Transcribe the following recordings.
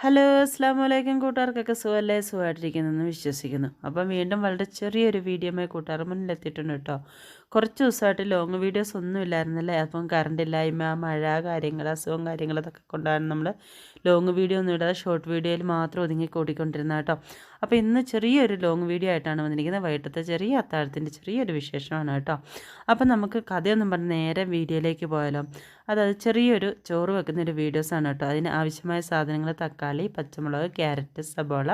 Hello അസ്സാം വലൈക്കും കൂട്ടുകാർക്കൊക്കെ സുഖമല്ലേ സുഖമായിട്ടിരിക്കുന്നെന്ന് വിശ്വസിക്കുന്നു. അപ്പം വീണ്ടും വളരെ ചെറിയൊരു വീഡിയോമായി കൂട്ടുകാർ മുന്നിലെത്തിയിട്ടുണ്ട് കേട്ടോ. കുറച്ച് ദിവസമായിട്ട് ലോങ് വീഡിയോസ് ഒന്നും ഇല്ലായിരുന്നല്ലേ? അപ്പം കറണ്ട് ഇല്ലായ്മ മഴ കാര്യങ്ങൾ അസുഖം കാര്യങ്ങൾ അതൊക്കെ കൊണ്ടാണ് നമ്മൾ ലോങ് വീഡിയോ ഒന്നും ഇടാതെ ഷോർട്ട് വീഡിയോയിൽ മാത്രം ഒതുങ്ങി കൂടിക്കൊണ്ടിരുന്ന കേട്ടോ. അപ്പോൾ ഇന്ന് ചെറിയൊരു ലോങ് വീഡിയോ ആയിട്ടാണ് വന്നിരിക്കുന്നത്. വൈകിട്ടത്തെ ചെറിയ അത്താഴത്തിന്റെ ചെറിയൊരു വിശേഷമാണ് കേട്ടോ. അപ്പം നമുക്ക് കഥയൊന്നും പറഞ്ഞ് നേരെ വീഡിയോയിലേക്ക് പോയാലോ. അതായത് ചെറിയൊരു ചോറ് വെക്കുന്ന ഒരു വീഡിയോസാണ് കേട്ടോ. അതിന് ആവശ്യമായ സാധനങ്ങൾ തക്കാളി പച്ചമുളക് ക്യാരറ്റ് സബോള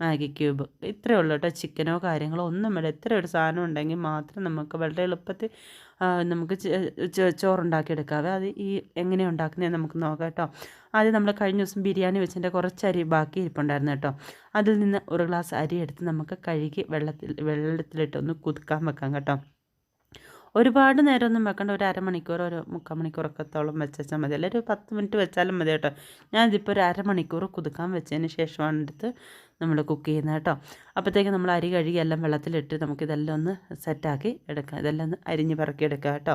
മാഗി ക്യൂബ്. ഇത്രയേ ഉള്ളൂ കേട്ടോ. ചിക്കനോ കാര്യങ്ങളോ ഒന്നും വേണ്ട. ഇത്ര ഒരു സാധനം ഉണ്ടെങ്കിൽ മാത്രം നമുക്ക് വളരെ എളുപ്പത്തിൽ നമുക്ക് ചോറുണ്ടാക്കിയെടുക്കാവേ. അത് ഈ എങ്ങനെയാണ് ഉണ്ടാക്കുന്നത് നമുക്ക് നോക്കാം കേട്ടോ. ആദ്യം നമ്മൾ കഴിഞ്ഞ ദിവസം ബിരിയാണി വെച്ചതിന്റെ കുറച്ച് അരി ബാക്കി ഇരിപ്പുണ്ടായിരുന്നു കേട്ടോ. അതിൽ നിന്ന് ഒരു ഗ്ലാസ് അരി എടുത്ത് നമുക്ക് കഴുകി വെള്ളത്തിൽ വെള്ളത്തിലിട്ട് ഒന്ന് കുതുക്കാൻ വെക്കാം കേട്ടോ. ഒരുപാട് നേരമൊന്നും വെക്കേണ്ട. ഒരു അരമണിക്കൂർ ഒരു മുക്കാൽ മണിക്കൂറൊക്കെത്തോളം വെച്ചാൽ മതി. അല്ലെങ്കിൽ ഒരു പത്ത് മിനിറ്റ് വെച്ചാലും മതി കേട്ടോ. ഞാനിതിപ്പോൾ ഒരു അരമണിക്കൂർ കുതുക്കാൻ വെച്ചതിന് ശേഷമാണ് എടുത്ത് നമ്മൾ കുക്ക് ചെയ്യുന്നത് കേട്ടോ. അപ്പോഴത്തേക്ക് നമ്മൾ അരി കഴുകി എല്ലാം വെള്ളത്തിലിട്ട് നമുക്കിതെല്ലാം ഒന്ന് സെറ്റാക്കി എടുക്കാം. ഇതെല്ലാം ഒന്ന് അരിഞ്ഞ് പറക്കി എടുക്കുക കേട്ടോ.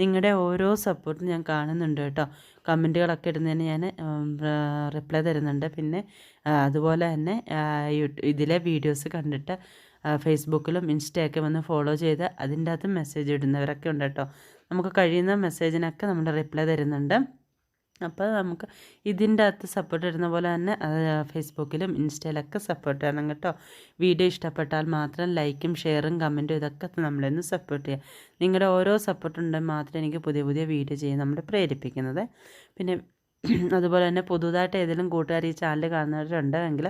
നിങ്ങളുടെ ഓരോ സപ്പോർട്ടും ഞാൻ കാണുന്നുണ്ട് കേട്ടോ. കമന്റുകളൊക്കെ ഇടുന്നതിന് ഞാൻ റിപ്ലൈ തരുന്നുണ്ട്. പിന്നെ അതുപോലെ തന്നെ ഇതിലെ വീഡിയോസ് കണ്ടിട്ട് ഫേസ്ബുക്കിലും ഇൻസ്റ്റയൊക്കെ വന്ന് ഫോളോ ചെയ്ത് അതിന്റെ അകത്ത് മെസ്സേജ് ഇടുന്നവരൊക്കെ ഉണ്ട് കേട്ടോ. നമുക്ക് കഴിയുന്ന മെസ്സേജിനൊക്കെ നമ്മൾ റിപ്ലൈ തരുന്നുണ്ട്. അപ്പോൾ നമുക്ക് ഇതിന്റെ അകത്ത് സപ്പോർട്ട് ഇടുന്ന പോലെ തന്നെ ഫേസ്ബുക്കിലും ഇൻസ്റ്റയിലൊക്കെ സപ്പോർട്ട് ചെയ്യണം കേട്ടോ. വീഡിയോ ഇഷ്ടപ്പെട്ടാൽ മാത്രം ലൈക്കും ഷെയറും കമന്റും ഇതൊക്കെ നമ്മളൊന്ന് സപ്പോർട്ട് ചെയ്യുക നിങ്ങളുടെ ഓരോ സപ്പോർട്ട് ഉണ്ടെങ്കിൽ മാത്രമേ എനിക്ക് പുതിയ പുതിയ വീഡിയോ ചെയ്യാൻ നമ്മൾ പ്രേരിപ്പിക്കുന്നത്. പിന്നെ അതുപോലെ തന്നെ പുതുതായിട്ട് ഏതെങ്കിലും കൂട്ടുകാർ ഈ ചാനൽ കാണുന്നവരുണ്ടെങ്കിൽ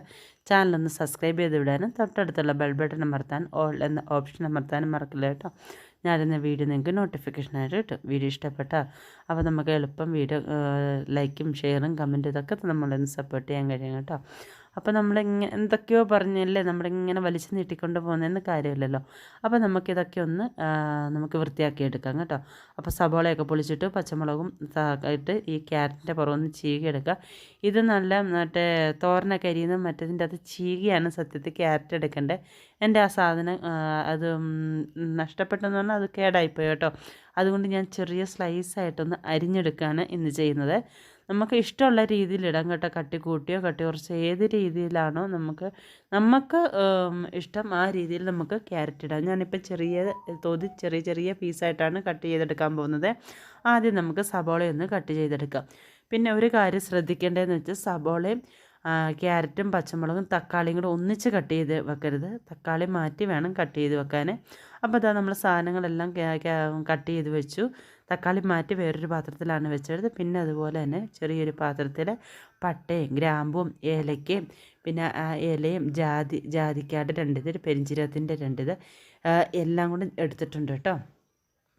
ചാനലൊന്ന് സബ്സ്ക്രൈബ് ചെയ്ത് വിടാനും തൊട്ടടുത്തുള്ള ബെൽ ബട്ടൺ അമർത്താൻ ഓൾ എന്ന ഓപ്ഷൻ അമർത്താനും മറക്കില്ല കേട്ടോ. ഞാനിന്ന് വീഡിയോ നിങ്ങൾക്ക് നോട്ടിഫിക്കേഷനായിട്ട് കിട്ടും. വീഡിയോ ഇഷ്ടപ്പെട്ടാൽ അപ്പോൾ നമുക്ക് എളുപ്പം വീഡിയോ ലൈക്കും ഷെയറും കമന്റും ഇതൊക്കെ നമ്മളൊന്ന് സപ്പോർട്ട് ചെയ്യാൻ കഴിയും കേട്ടോ. അപ്പോൾ നമ്മൾ ഇങ്ങനെ എന്തൊക്കെയോ പറഞ്ഞല്ലേ നമ്മളിങ്ങനെ വലിച്ചു നീട്ടിക്കൊണ്ട് പോകുന്നതെന്ന് കാര്യമില്ലല്ലോ. അപ്പോൾ നമുക്കിതൊക്കെ ഒന്ന് നമുക്ക് വൃത്തിയാക്കി എടുക്കാം കേട്ടോ. അപ്പോൾ സബോളയൊക്കെ പൊളിച്ചിട്ട് പച്ചമുളകും ഇട്ട് ഈ ക്യാരറ്റിന്റെ പുറമൊന്ന് ചീകിയെടുക്കുക. ഇത് നല്ല മറ്റേ തോരനൊക്കെ അരിയുന്ന മറ്റേതിന്റെ അത് ചീകിയാണ് സത്യത്തിൽ ക്യാരറ്റ് എടുക്കേണ്ടത് എന്റെ ആ സാധനം അത് നഷ്ടപ്പെട്ടെന്ന് പറഞ്ഞാൽ അത് കേടായിപ്പോയി കേട്ടോ. അതുകൊണ്ട് ഞാൻ ചെറിയ സ്ലൈസായിട്ടൊന്ന് അരിഞ്ഞെടുക്കുകയാണ് ഇന്ന് ചെയ്യുന്നത്. നമുക്ക് ഇഷ്ടമുള്ള രീതിയിൽ ഇടാം കേട്ടോ. കട്ടി കൂട്ടിയോ കട്ടി കുറച്ച് ഏത് രീതിയിലാണോ നമുക്ക് നമുക്ക് ഇഷ്ടം ആ രീതിയിൽ നമുക്ക് ക്യാരറ്റ് ഇടാം. ഞാനിപ്പോൾ ചെറിയ തോതി ചെറിയ ചെറിയ പീസായിട്ടാണ് കട്ട് ചെയ്തെടുക്കാൻ പോകുന്നത്. ആദ്യം നമുക്ക് സബോളയൊന്ന് കട്ട് ചെയ്തെടുക്കാം. പിന്നെ ഒരു കാര്യം ശ്രദ്ധിക്കേണ്ടതെന്ന് വെച്ചാൽ സബോളയും ക്യാരറ്റും പച്ചമുളകും തക്കാളിയും കൂടെ ഒന്നിച്ച് കട്ട് ചെയ്ത് വെക്കരുത്. തക്കാളി മാറ്റി വേണം കട്ട് ചെയ്ത് വെക്കാൻ അപ്പോൾ അതാ നമ്മൾ സാധനങ്ങളെല്ലാം കട്ട് ചെയ്ത് വെച്ചു. തക്കാളി മാറ്റി വേറൊരു പാത്രത്തിലാണ് വെച്ചെടുത്ത്. പിന്നെ അതുപോലെ തന്നെ ചെറിയൊരു പാത്രത്തിൽ പട്ടയും ഗ്രാമ്പും ഏലക്കയും പിന്നെ ഇലയും ജാതി ജാതിക്കാട് രണ്ടിത് പെരിഞ്ചീരകത്തിന്റെ രണ്ടിത് എല്ലാം കൂടി എടുത്തിട്ടുണ്ട് കേട്ടോ.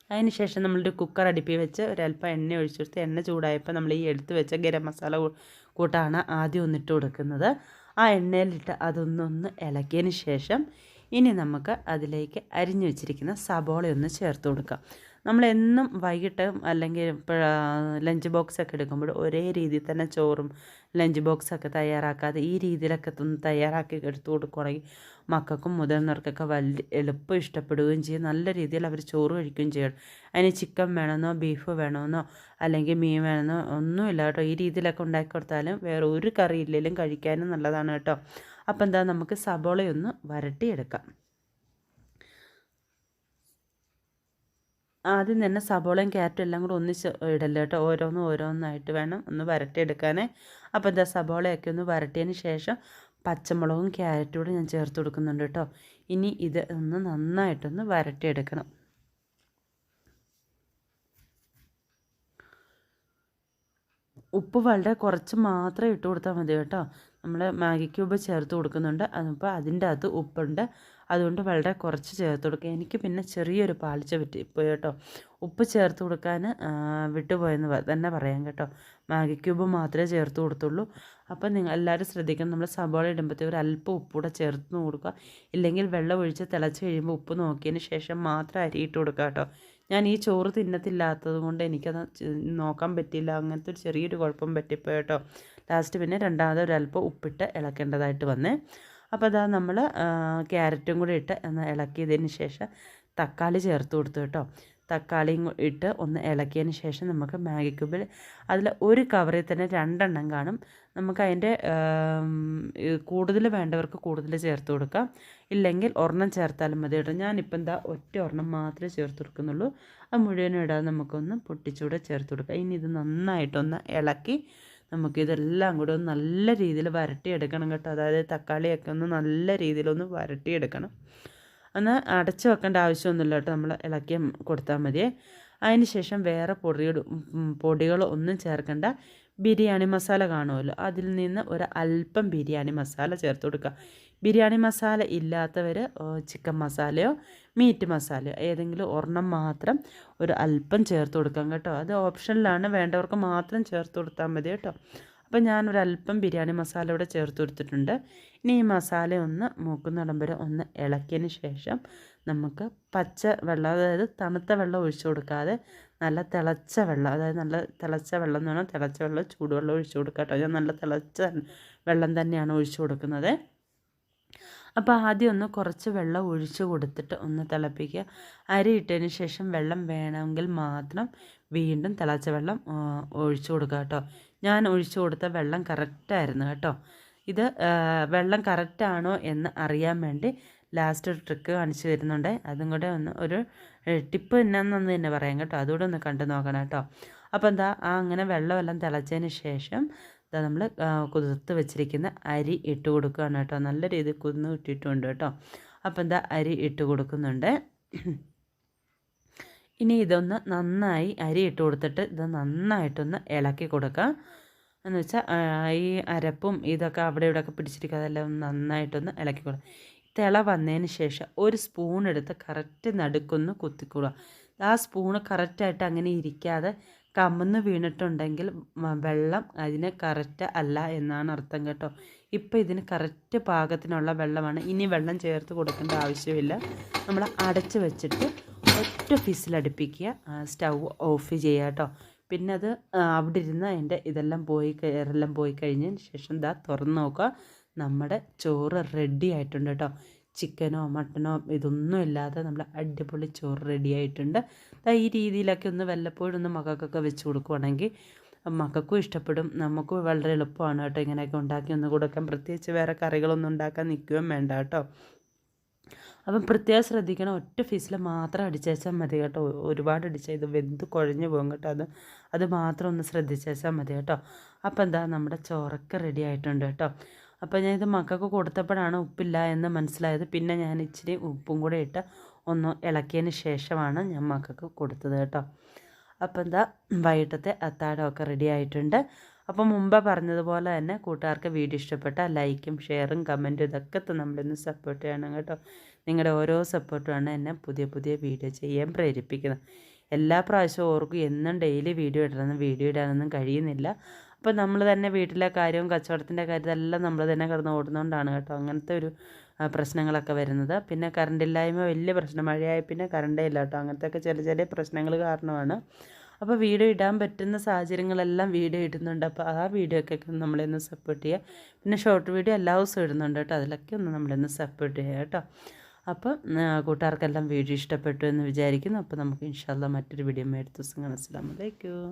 അതിന് ശേഷം നമ്മളൊരു കുക്കർ അടുപ്പി വെച്ച് ഒരല്പം എണ്ണ ഒഴിച്ചെടുത്ത് എണ്ണ ചൂടായപ്പോൾ നമ്മൾ ഈ എടുത്ത് വെച്ച ഗരം മസാല കൂട്ടാണ് ആദ്യം ഒന്നിട്ട് കൊടുക്കുന്നത്. ആ എണ്ണയിലിട്ട് അതൊന്നൊന്ന് ഇളക്കിയതിന് ശേഷം ഇനി നമുക്ക് അതിലേക്ക് അരിഞ്ഞു വെച്ചിരിക്കുന്ന സബോളയൊന്ന് ചേർത്ത് കൊടുക്കാം. നമ്മളെന്നും വൈകിട്ട് അല്ലെങ്കിൽ ലഞ്ച് ബോക്സ് ഒക്കെ എടുക്കുമ്പോൾ ഒരേ രീതിയിൽ തന്നെ ചോറും ലഞ്ച് ബോക്സ് ഒക്കെ തയ്യാറാക്കാതെ ഈ രീതിയിലൊക്കെ ഒന്ന് തയ്യാറാക്കി എടുത്തു കൊടുക്കുകയാണെങ്കിൽ മക്കൾക്കും മുതിർന്നവർക്കൊക്കെ വലിയ എളുപ്പം ഇഷ്ടപ്പെടുകയും ചെയ്യും. നല്ല രീതിയിൽ അവർ ചോറ് കഴിക്കുകയും ചെയ്യും. അതിന് ചിക്കൻ വേണമെന്നോ ബീഫ് വേണമെന്നോ അല്ലെങ്കിൽ മീൻ വേണമെന്നോ ഒന്നുമില്ല കേട്ടോ. ഈ രീതിയിലൊക്കെ ഉണ്ടാക്കി കൊടുത്താലും വേറെ ഒരു കറി ഇല്ലെങ്കിലും കഴിക്കാനും നല്ലതാണ് കേട്ടോ. അപ്പം എന്താ നമുക്ക് സബോളയൊന്ന് വരട്ടിയെടുക്കാം. ആദ്യം തന്നെ സബോളയും ക്യാരറ്റും എല്ലാം കൂടെ ഒന്നിച്ച് ഇടല്ലോ കേട്ടോ. ഓരോന്നും ഓരോന്നായിട്ട് വേണം ഒന്ന് വരട്ടിയെടുക്കാനേ. അപ്പോൾ എന്താ സബോളയൊക്കെ ഒന്ന് വരട്ടിയതിന് ശേഷം പച്ചമുളകും ക്യാരറ്റും കൂടെ ഞാൻ ചേർത്ത് കൊടുക്കുന്നുണ്ട് കേട്ടോ. ഇനി ഇത് ഒന്ന് നന്നായിട്ടൊന്ന് വരട്ടിയെടുക്കണം. ഉപ്പ് വളരെ കുറച്ച് മാത്രം ഇട്ട് കൊടുത്താൽ മതി കേട്ടോ. നമ്മൾ മാഗി ക്യൂബ് ചേർത്ത് കൊടുക്കുന്നുണ്ട്. അപ്പോൾ അതിന്റെ അകത്ത് ഉപ്പുണ്ട്. അതുകൊണ്ട് വളരെ കുറച്ച് ചേർത്ത് കൊടുക്കുക. എനിക്ക് പിന്നെ ചെറിയൊരു പാളിച്ച പറ്റിപ്പോയി കേട്ടോ. ഉപ്പ് ചേർത്ത് കൊടുക്കാൻ വിട്ടുപോയെന്ന് തന്നെ പറയാം കേട്ടോ. മാഗി ക്യൂബ് മാത്രമേ ചേർത്ത് കൊടുത്തുള്ളൂ. അപ്പം നിങ്ങൾ എല്ലാവരും ശ്രദ്ധിക്കണം. നമ്മൾ സബോള ഇടുമ്പോഴത്തേക്ക് ഒരു അല്പം ഉപ്പൂടെ ചേർത്ത് കൊടുക്കുക. ഇല്ലെങ്കിൽ വെള്ളം ഒഴിച്ച് തിളച്ച് കഴിയുമ്പോൾ ഉപ്പ് നോക്കിയതിന് ശേഷം മാത്രം അരിയിട്ട് കൊടുക്കുക കേട്ടോ. ഞാൻ ഈ ചോറ് തിന്നത്തില്ലാത്തത് കൊണ്ട് എനിക്കത് നോക്കാൻ പറ്റിയില്ല. അങ്ങനത്തെ ഒരു ചെറിയൊരു കുഴപ്പം പറ്റിപ്പോയി കേട്ടോ. ലാസ്റ്റ് പിന്നെ രണ്ടാമത് ഒരല്പം ഉപ്പിട്ട് ഇളക്കേണ്ടതായിട്ട് വന്നേ. അപ്പോൾ അതാ നമ്മൾ ക്യാരറ്റും കൂടി ഇട്ട് ഒന്ന് ഇളക്കിയതിന് ശേഷം തക്കാളി ചേർത്ത് കൊടുത്തു കേട്ടോ. തക്കാളിയും ഇട്ട് ഒന്ന് ഇളക്കിയതിന് ശേഷം നമുക്ക് മാഗി ക്യൂബിൽ അതിൽ ഒരു കവറിൽ തന്നെ രണ്ടെണ്ണം കാണും. നമുക്ക് അതിന്റെ കൂടുതൽ വേണ്ടവർക്ക് കൂടുതൽ ചേർത്ത് കൊടുക്കാം. ഇല്ലെങ്കിൽ ഒരെണ്ണം ചേർത്താലും മതി കേട്ടോ. ഞാനിപ്പോൾ എന്താ ഒറ്റ ഒരെണ്ണം മാത്രമേ ചേർത്ത് കൊടുക്കുന്നുള്ളൂ. അത് മുഴുവനും ഇടാതെ നമുക്കൊന്ന് പൊട്ടിച്ചൂടെ ചേർത്ത് കൊടുക്കാം. ഇനി ഇത് നന്നായിട്ടൊന്ന് ഇളക്കി നമുക്കിതെല്ലാം കൂടെ ഒന്ന് നല്ല രീതിയിൽ വരട്ടിയെടുക്കണം കേട്ടോ. അതായത് തക്കാളിയൊക്കെ ഒന്ന് നല്ല രീതിയിലൊന്ന് വരട്ടിയെടുക്കണം. എന്നാൽ അടച്ച് വെക്കേണ്ട ആവശ്യമൊന്നുമില്ല കേട്ടോ. നമ്മൾ ഇളക്കി കൊടുത്താൽ മതിയേ. അതിന് ശേഷം വേറെ പൊടിയുടെ പൊടികളോ ഒന്നും ചേർക്കേണ്ട. ബിരിയാണി മസാല കാണുമല്ലോ. അതിൽ നിന്ന് ഒരു അല്പം ബിരിയാണി മസാല ചേർത്ത് കൊടുക്കുക. ബിരിയാണി മസാല ഇല്ലാത്തവർ ചിക്കൻ മസാലയോ മീറ്റ് മസാലയോ ഏതെങ്കിലും ഒരെണ്ണം മാത്രം ഒരു അല്പം ചേർത്ത് കൊടുക്കാം കേട്ടോ. അത് ഓപ്ഷനിലാണ്. വേണ്ടവർക്ക് മാത്രം ചേർത്ത് കൊടുത്താൽ മതി കേട്ടോ. അപ്പോൾ ഞാനൊരു അല്പം ബിരിയാണി മസാല ഇവിടെ ചേർത്ത് കൊടുത്തിട്ടുണ്ട്. ഇനി ഈ മസാല ഒന്ന് മൂക്കുന്നിടം വരെ ഒന്ന് ഇളക്കിയതിന് ശേഷം നമുക്ക് പച്ച വെള്ളം അതായത് തണുത്ത വെള്ളം ഒഴിച്ചു കൊടുക്കാതെ നല്ല തിളച്ച വെള്ളം അതായത് നല്ല തിളച്ച വെള്ളം എന്ന് പറഞ്ഞാൽ തിളച്ച വെള്ളം ചൂടുവെള്ളം ഒഴിച്ചു കൊടുക്കാം കേട്ടോ. ഞാൻ നല്ല തിളച്ച വെള്ളം തന്നെയാണ് ഒഴിച്ചു കൊടുക്കുന്നത്. അപ്പോൾ ആദ്യം ഒന്ന് കുറച്ച് വെള്ളം ഒഴിച്ച് കൊടുത്തിട്ട് ഒന്ന് തിളപ്പിക്കുക. അരി ഇട്ടതിന് ശേഷം വെള്ളം വേണമെങ്കിൽ മാത്രം വീണ്ടും തിളച്ച വെള്ളം ഒഴിച്ചു കൊടുക്കുക കേട്ടോ. ഞാൻ ഒഴിച്ചു കൊടുത്ത വെള്ളം കറക്റ്റായിരുന്നു കേട്ടോ. ഇത് വെള്ളം കറക്റ്റാണോ എന്ന് അറിയാൻ വേണ്ടി ലാസ്റ്റ് ഒരു ട്രിക്ക് കാണിച്ചു തരുന്നുണ്ട്. അതും കൂടെ ഒന്ന് ഒരു ടിപ്പ് എന്നാന്ന് തന്നെ പറയാം കേട്ടോ. അതുകൂടെ ഒന്ന് കണ്ടു നോക്കണം കേട്ടോ. അപ്പോൾ എന്താ ആ അങ്ങനെ വെള്ളമെല്ലാം തിളച്ചതിന് ശേഷം ഇതാ നമ്മൾ കുതിർത്ത് വെച്ചിരിക്കുന്ന അരി ഇട്ട് കൊടുക്കുകയാണ് കേട്ടോ. നല്ല രീതിയിൽ കുതിർന്ന് ഇട്ടിട്ടുണ്ട് കേട്ടോ. അപ്പം എന്താ അരി ഇട്ട് കൊടുക്കുന്നുണ്ട്. ഇനി ഇതൊന്ന് നന്നായി അരി ഇട്ട് കൊടുത്തിട്ട് ഇത് നന്നായിട്ടൊന്ന് ഇളക്കി കൊടുക്കാം. എന്ന് വെച്ചാൽ ഈ അരപ്പും ഇതൊക്കെ അവിടെ ഇവിടെയൊക്കെ ഒന്ന് നന്നായിട്ടൊന്ന് ഇളക്കി കൊടുക്കുക തിള വന്നതിന് ശേഷം ഒരു സ്പൂൺ എടുത്ത് കറക്റ്റ് നടുക്കൊന്ന് കുത്തിക്കൊടുക. ആ സ്പൂണ് കറക്റ്റായിട്ട് അങ്ങനെ ഇരിക്കാതെ കമന്ന് വീണിട്ടുണ്ടെങ്കിൽ വെള്ളം അതിന് കറക്റ്റ് അല്ല എന്നാണ് അർത്ഥം കേട്ടോ. ഇപ്പോൾ ഇതിന് കറക്റ്റ് പാകത്തിനുള്ള വെള്ളമാണ്. ഇനി വെള്ളം ചേർത്ത് കൊടുക്കേണ്ട ആവശ്യമില്ല. നമ്മൾ അടച്ച് വെച്ചിട്ട് ഒറ്റ ഫിസിലടുപ്പിക്കുക സ്റ്റൗ ഓഫ് ചെയ്യുക കേട്ടോ. പിന്നെ അത് അവിടെ ഇരുന്ന് അതിന്റെ ഇതെല്ലാം പോയി കയറെല്ലാം പോയി കഴിഞ്ഞതിന് ശേഷം ദാ തുറന്ന് നോക്കുക. നമ്മുടെ ചോറ് റെഡി ആയിട്ടുണ്ട് കേട്ടോ. ചിക്കനോ മട്ടനോ ഇതൊന്നും ഇല്ലാതെ നമ്മൾ അടിപൊളി ചോറ് റെഡി ആയിട്ടുണ്ട്. ഈ രീതിയിലൊക്കെ ഒന്ന് വല്ലപ്പോഴും ഒന്ന് മക്കൾക്കൊക്കെ വെച്ച് കൊടുക്കുവാണെങ്കിൽ മക്കൾക്കും ഇഷ്ടപ്പെടും. നമുക്കും വളരെ എളുപ്പമാണ് കേട്ടോ ഇങ്ങനെയൊക്കെ ഉണ്ടാക്കി ഒന്ന് കൊടുക്കാൻ. പ്രത്യേകിച്ച് വേറെ കറികളൊന്നും ഉണ്ടാക്കാൻ നിൽക്കുകയും വേണ്ട കേട്ടോ. അപ്പം പ്രത്യേകം ശ്രദ്ധിക്കണം. ഒറ്റ ഫീസിൽ മാത്രം അടിച്ചേച്ചാൽ മതി കേട്ടോ. ഒരുപാട് അടിച്ചാൽ ഇത് വെന്ത് കുഴഞ്ഞു പോകും കേട്ടോ അത്. അത് മാത്രം ഒന്ന് ശ്രദ്ധിച്ചേച്ചാൽ മതി കേട്ടോ. അപ്പം എന്താ നമ്മുടെ ചോറൊക്കെ റെഡി ആയിട്ടുണ്ട് കേട്ടോ. അപ്പോൾ ഞാൻ ഇത് മക്കൾക്ക് കൊടുത്തപ്പോഴാണ് ഉപ്പില്ല എന്ന് മനസ്സിലായത്. പിന്നെ ഞാൻ ഇച്ചിരി ഉപ്പും കൂടെ ഇട്ട് ഒന്ന് ഇളക്കിയതിന് ശേഷമാണ് ഞാൻ മക്കൾക്ക് കൊടുത്തത് കേട്ടോ. അപ്പോൾ എന്താ വൈകിട്ടത്തെ അത്താഴമൊക്കെ റെഡി ആയിട്ടുണ്ട്. അപ്പോൾ മുമ്പ് പറഞ്ഞതുപോലെ തന്നെ കൂട്ടുകാർക്ക് വീഡിയോ ഇഷ്ടപ്പെട്ടാൽ ലൈക്കും ഷെയറും കമന്റും ഇതൊക്കെ നമ്മളിന്ന് സപ്പോർട്ട് ചെയ്യണം കേട്ടോ. നിങ്ങളുടെ ഓരോ സപ്പോർട്ടുമാണ് എന്നെ പുതിയ പുതിയ വീഡിയോ ചെയ്യാൻ പ്രേരിപ്പിക്കുന്നത്. എല്ലാ പ്രാവശ്യവും ഓർക്കും എന്നും ഡെയിലി വീഡിയോ ഇടണമെന്ന് വീഡിയോ ഇടാനൊന്നും കഴിയുന്നില്ല. അപ്പോൾ നമ്മൾ തന്നെ വീട്ടിലെ കാര്യവും കച്ചവടത്തിന്റെ കാര്യമെല്ലാം നമ്മൾ തന്നെ കിടന്ന് ഓടുന്നതുകൊണ്ടാണ് കേട്ടോ അങ്ങനത്തെ ഒരു പ്രശ്നങ്ങളൊക്കെ വരുന്നത്. പിന്നെ കറണ്ട് ഇല്ലായ്മ വലിയ പ്രശ്നം. മഴയായി പിന്നെ കറണ്ടേ ഇല്ല കേട്ടോ. അങ്ങനത്തെയൊക്കെ ചെറിയ ചെറിയ പ്രശ്നങ്ങൾ കാരണമാണ്. അപ്പോൾ വീഡിയോ ഇടാൻ പറ്റുന്ന സാഹചര്യങ്ങളെല്ലാം വീഡിയോ ഇടുന്നുണ്ട്. അപ്പോൾ ആ വീഡിയോ ഒക്കെ ഒന്ന് സപ്പോർട്ട് ചെയ്യുക പിന്നെ ഷോർട്ട് വീഡിയോ എല്ലാ ദിവസവും ഇടുന്നുണ്ട് കേട്ടോ. അതിലൊക്കെ ഒന്ന് നമ്മളിന്ന് സപ്പോർട്ട് ചെയ്യുക കേട്ടോ. അപ്പോൾ കൂട്ടുകാർക്കെല്ലാം വീഡിയോ ഇഷ്ടപ്പെട്ടു എന്ന് വിചാരിക്കുന്നു. അപ്പോൾ നമുക്ക് ഇൻഷാല്ല മറ്റൊരു വീഡിയോ എടുത്ത് ദിവസം കാണാം. അസ്സലാമു അലൈക്കും.